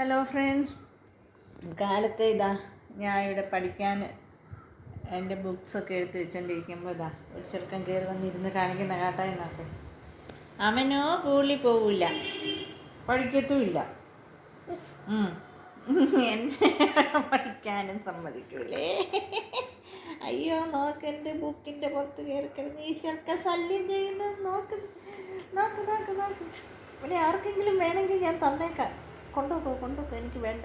Hello friends കാലത്തെ ഇതാ ഞാൻ ഇവിടെ പഠിക്കാൻ എന്റെ ബുക്സൊക്കെ എടുത്ത് വെച്ചോണ്ടിരിക്കുമ്പോൾ ഇതാ ഒരു ചെറുക്കൻ കയറി വന്നിരുന്ന് കാണിക്കുന്ന കാട്ടായി എന്നൊക്കെ അവനോ കൂളി പോവില്ല പഠിക്കത്തുമില്ല. എന്നെ പഠിക്കാനും സമ്മതിക്കൂലേ? അയ്യോ നോക്ക് എന്റെ ബുക്കിന്റെ പുറത്ത് കയറി കിടന്ന് ഈ ചെറുക്ക ശല്യം ചെയ്യുന്നത്. നോക്ക് നോക്ക് നോക്ക് നോക്ക്. പിന്നെ ആർക്കെങ്കിലും വേണമെങ്കിൽ ഞാൻ തന്നേക്കാം. കൊണ്ടുപോ കൊണ്ടുപോ എനിക്ക് വേണ്ട.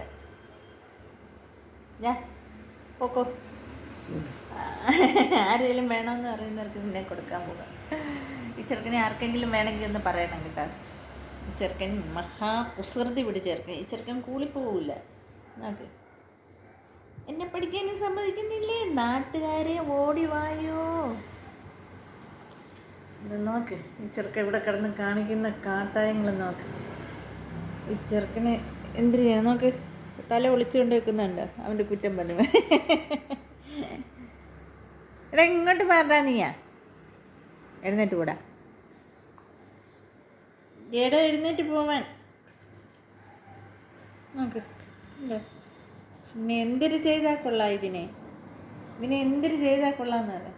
ഞാൻ പോക്കോ. ആരെങ്കിലും വേണമെന്ന് പറയുന്നവർക്ക് നിന്നെ കൊടുക്കാൻ പോകാം. ഈ ചെറുക്കനെ ആർക്കെങ്കിലും വേണമെങ്കിൽ ഒന്ന് പറയണം കേട്ടോ. ഈ ചെറുക്കൻ മഹാ കുസൃതി പിടിച്ച ചെറുക്കൻ. ഈ ചെറുക്കൻ കൂളിപ്പോവില്ല നോക്ക്. എന്നെ പഠിക്കാനും സമ്മതിക്കുന്നില്ലേ? നാട്ടുകാരെ ഓടി വായോ. നോക്ക്. ഈ ചെറുക്കൻ ഇവിടെ കിടന്ന് കാണിക്കുന്ന കാട്ടായങ്ങൾ നോക്ക്. ചെറുക്കന് എന്തിനു ചെയ്യണം? നോക്ക് തല ഒളിച്ചുകൊണ്ട് വെക്കുന്നുണ്ട്. അവന്റെ കുറ്റം പറഞ്ഞു. എടാ ഇങ്ങോട്ട് പറഞ്ഞാ നീയാ എഴുന്നേറ്റ് കൂടാ എടാ എഴുന്നേറ്റ് പോവാൻ. നോക്ക്. പിന്നെ എന്തിന് ചെയ്താൽ കൊള്ളാം ഇതിനെ? ഇതിനെ എന്തിന് ചെയ്താൽ കൊള്ളാം പറയാം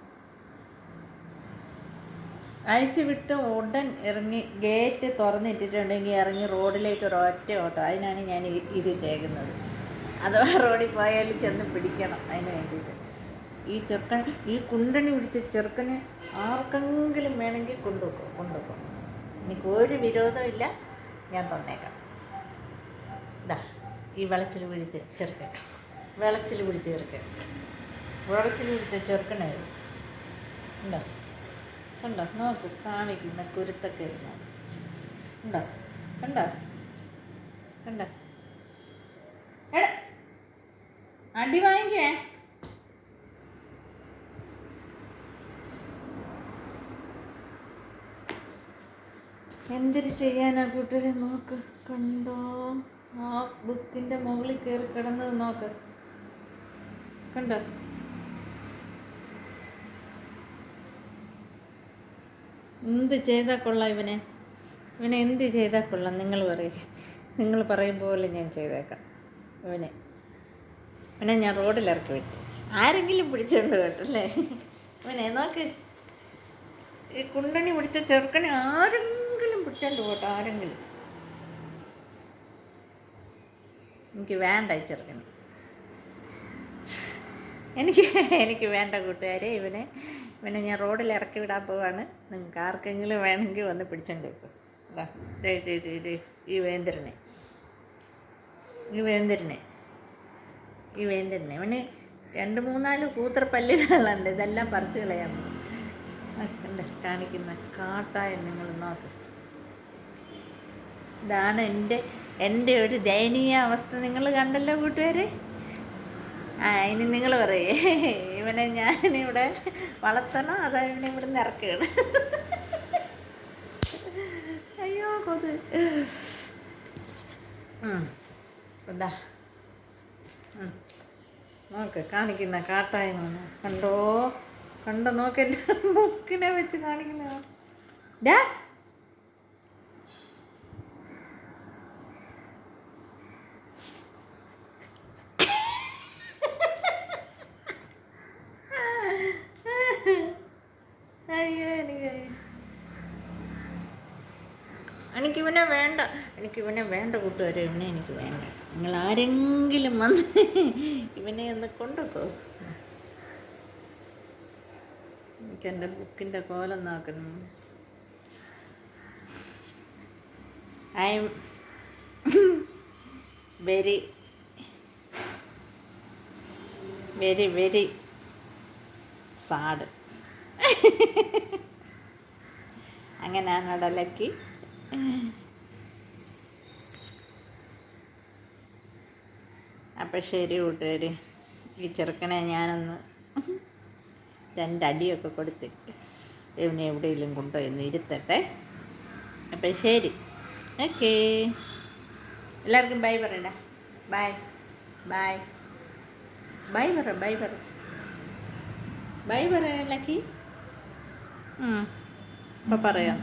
അഴിച്ചു വിട്ട് ഉടൻ ഇറങ്ങി ഗേറ്റ് തുറന്നിട്ടിട്ടുണ്ടെങ്കിൽ ഇറങ്ങി റോഡിലേക്ക് ഒരു ഒറ്റ ഓട്ടം. അതിനാണ് ഞാൻ ഈ- ഇത് തേക്കുന്നത് അഥവാ റോഡിൽ പോയാലും ചെന്ന് പിടിക്കണം അതിന് വേണ്ടിയിട്ട്. ഈ ചെറുക്കൻ ഈ കുണ്ടണി പിടിച്ച ചെറുക്കന് ആർക്കെങ്കിലും വേണമെങ്കിൽ കൊണ്ടുപോകും കൊണ്ടുപോകും എനിക്ക് ഒരു വിരോധമില്ല ഞാൻ തന്നേക്കാം. ഇതാ ഈ വെളച്ചിൽ പിടിച്ച് ചെറുക്കൻ. വെളച്ചിൽ പിടിച്ച് ചെറുക്കൻ. വെളച്ചിൽ പിടിച്ച ചെറുക്കനായിരുന്നു. ഉണ്ടോ? കണ്ടോ? നോക്കൂ കാണിക്കുന്ന കുരുത്തൊക്കെ ഇരുന്നു ഉണ്ടോ കണ്ടോ? കണ്ടോ? എടാ അടി വാങ്ങിക്കേ. എന്തിരി ചെയ്യാനാ കൂട്ടരെ നോക്ക് കണ്ടോ? ആ ബുക്കിന്റെ മുകളിൽ കയറി കിടന്നത് നോക്ക്. കണ്ടോ? എന്ത് ചെയ്താൽ കൊള്ളാം ഇവനെ? ഇവനെ എന്ത് ചെയ്താൽ കൊള്ളാം? നിങ്ങൾ പറയും. നിങ്ങൾ പറയും പോലെ ഞാൻ ചെയ്തേക്കാം. ഇവനെ. ഇവനെ ഞാൻ റോഡിൽ ഇറക്കി വിട്ടു. ആരെങ്കിലും പിടിച്ചോണ്ട് കേട്ടല്ലേ ഇവനെ നോക്ക്. ഈ കുണ്ടണി പിടിച്ച ചെറുക്കനെ ആരെങ്കിലും പിടിച്ചോണ്ട് പോട്ടെ ആരെങ്കിലും. എനിക്ക് വേണ്ട ഈ എനിക്ക് എനിക്ക് വേണ്ട കൂട്ടുകാരെ ഇവനെ. ഇവനെ ഞാൻ റോഡിൽ ഇറക്കി വിടാൻ പോവാണ്. നിങ്ങൾക്ക് ആർക്കെങ്കിലും വേണമെങ്കിൽ വന്ന് പിടിച്ചോണ്ട് വെക്കും. ഈ വേന്ദ്രനെ ഈ വേന്ദ്രനെ ഈ വേന്ദ്രനെ ഇവന് രണ്ട് മൂന്നാൽ കൂത്ര പല്ലുകളുണ്ട് ഇതെല്ലാം പറിച്ച് കളയാൻ എന്താ കാണിക്കുന്ന കാട്ടായ നിങ്ങൾ നോക്ക്. ഇതാണ് എന്റെ എന്റെ ഒരു ദയനീയ അവസ്ഥ. നിങ്ങൾ കണ്ടല്ലോ കൂട്ടുകാരെ? ആ ഇനി നിങ്ങൾ പറയേ. ഇവനെ ഞാനിവിടെ വളർത്തണോ അതോ ഇവനെ ഇവിടെ നിന്ന് ഇറക്കുകയാണ്. അയ്യോ കൊത്. ഉം. നോക്ക് കാണിക്കുന്ന കാട്ടായ കണ്ടോ? കണ്ടോ? നോക്ക് എന്റെ ബുക്കിനെ വെച്ച് കാണിക്കുന്ന ഡാ അയ്യോ എനിക്ക് എനിക്കിവനെ വേണ്ട. എനിക്കിവനെ വേണ്ട കൂട്ടുകാരെ ഇവനെ എനിക്ക് വേണ്ട. നിങ്ങൾ ആരെങ്കിലും വന്ന് ഇവനെ ഒന്ന് കൊണ്ടുപോ. എനിക്ക് എന്റെ ബുക്കിന്റെ കോലം നോക്കുന്നു I am very very very sad. അങ്ങനെയാണ് ഇടലക്ക് അപ്പം ശരി കൂട്ടുകാർ ഈ ചെറുക്കനെ ഞാനൊന്ന് രണ്ടടിയൊക്കെ കൊടുത്ത് ഇവനെ എവിടെയെങ്കിലും കൊണ്ടുപോയി ഒന്ന് ഇരുത്തട്ടെ. അപ്പം ശരി. ഓക്കേ. എല്ലാവർക്കും ബൈ പറയണ്ട. ബൈ. ബൈ. ബൈ പറ ബൈ പറ. ബൈ പറ ലക്കി. അപ്പം പറയാം.